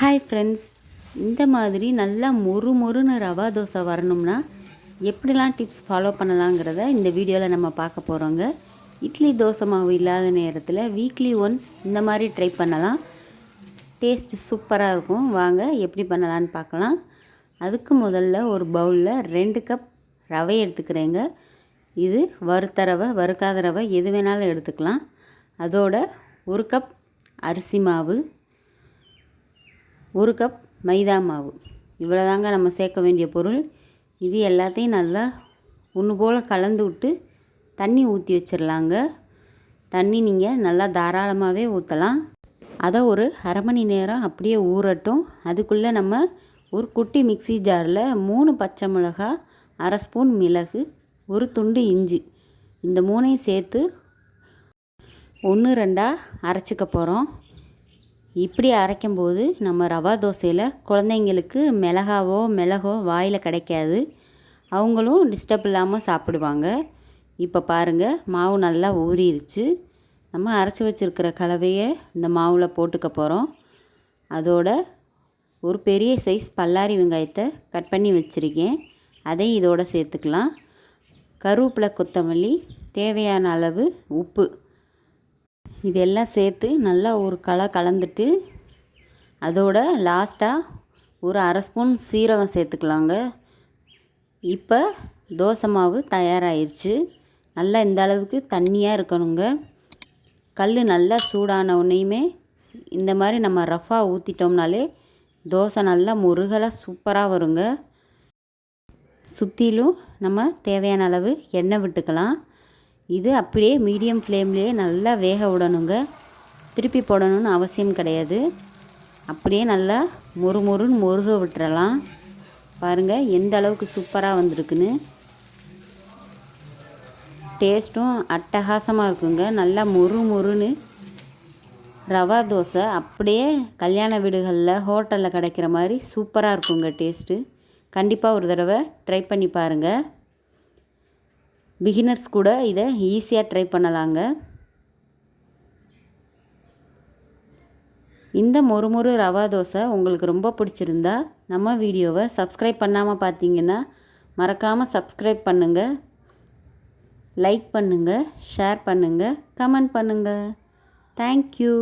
Hi friends இந்த மாதிரி நல்லா மொறு மொறுன்னு ரவா தோசை வரணும்னா எப்படிலாம் டிப்ஸ் ஃபாலோ பண்ணலாங்கிறத இந்த வீடியோவில் நம்ம பார்க்க போகிறோங்க இட்லி தோசை மாவு இல்லாத நேரத்தில் வீக்லி ஒன்ஸ் இந்த மாதிரி ட்ரை பண்ணலாம். டேஸ்ட் சூப்பராக இருக்கும். வாங்க எப்படி பண்ணலான்னு பார்க்கலாம். அதுக்கு முதல்ல ஒரு பவுலில் ரெண்டு கப் ரவை எடுத்துக்கிறேங்க. இது வறுத்த ரவை வறுக்காத ரவை எது வேணாலும் எடுத்துக்கலாம். அதோட ஒரு கப் அரிசி மாவு ஒரு கப் மைதா மாவு. இவ்வளோதாங்க நம்ம சேர்க்க வேண்டிய பொருள். இது எல்லாத்தையும் நல்லா ஒன்று போல் கலந்து விட்டு தண்ணி ஊற்றி வச்சிடலாங்க தண்ணி நீங்கள் நல்லா தாராளமாகவே ஊற்றலாம் அதை ஒரு அரை மணி நேரம் அப்படியே ஊறட்டும். அதுக்குள்ளே நம்ம ஒரு குட்டி மிக்சி ஜாரில் மூணு பச்சை மிளகா அரை ஸ்பூன் மிளகு ஒரு துண்டு இஞ்சி. இந்த மூணையும் சேர்த்து ஒன்று ரெண்டாக அரைச்சிக்க போகிறோம் இப்படி அரைக்கும்போது நம்ம ரவா தோசையில் குழந்தைங்களுக்கு மிளகாவோ மிளகோ வாயில் கிடைக்காது. அவங்களும் டிஸ்டர்ப் இல்லாமல் சாப்பிடுவாங்க. இப்போ பாருங்கள் மாவு நல்லா ஊறிடுச்சு நம்ம அரைச்சி வச்சுருக்கிற கலவையை இந்த மாவில் போட்டுக்க போகிறோம் அதோட ஒரு பெரிய சைஸ் பல்லாரி வெங்காயத்தை கட் பண்ணி வச்சுருக்கேன். அதையும் இதோட சேர்த்துக்கலாம். கருவேப்பிலை கொத்தமல்லி தேவையான அளவு உப்பு. இதெல்லாம் சேர்த்து நல்லா ஒரு களை கலந்துட்டு அதோட லாஸ்ட்டாக ஒரு அரை ஸ்பூன் சீரகம் சேர்த்துக்கலாங்க. இப்போ தோசை மாவு தயாராகிருச்சு நல்லா இந்த அளவுக்கு தண்ணியாக இருக்கணுங்க. கல் நல்லா சூடான உடனேயுமே இந்த மாதிரி நம்ம ரஃபாக ஊற்றிட்டோம்னாலே தோசை நல்லா முருகலாக சூப்பராக வருங்க. சுற்றிலும் நம்ம தேவையான அளவு எண்ணெய் விட்டுக்கலாம். இது அப்படியே மீடியம் ஃப்ளேம்லேயே நல்லா வேக விடணுங்க. திருப்பி போடணும்னு அவசியம் கிடையாது. அப்படியே நல்லா மொறு மொறுன்னு முருக விட்டுறலாம். பாருங்கள் எந்த அளவுக்கு சூப்பராக வந்திருக்குன்னு. டேஸ்ட்டும் அட்டகாசமாக இருக்குங்க. நல்லா மொறு மொறுன்னு ரவா தோசை அப்படியே கல்யாண வீடுகளில் ஹோட்டலில் கிடைக்கிற மாதிரி சூப்பராக இருக்குங்க டேஸ்ட்டு. கண்டிப்பாக ஒரு தடவை ட்ரை பண்ணி பாருங்கள் பிகினர்ஸ் கூட இதை ஈஸியாக ட்ரை பண்ணலாங்க. இந்த மொறுமொறு ரவா தோசை உங்களுக்கு ரொம்ப பிடிச்சிருந்தா நம்ம வீடியோவை சப்ஸ்கிரைப் பண்ணாமல் பார்த்தீங்கன்னா மறக்காமல் சப்ஸ்கிரைப் பண்ணுங்கள் லைக் பண்ணுங்கள் ஷேர் பண்ணுங்கள் கமெண்ட் பண்ணுங்கள் தேங்க்யூ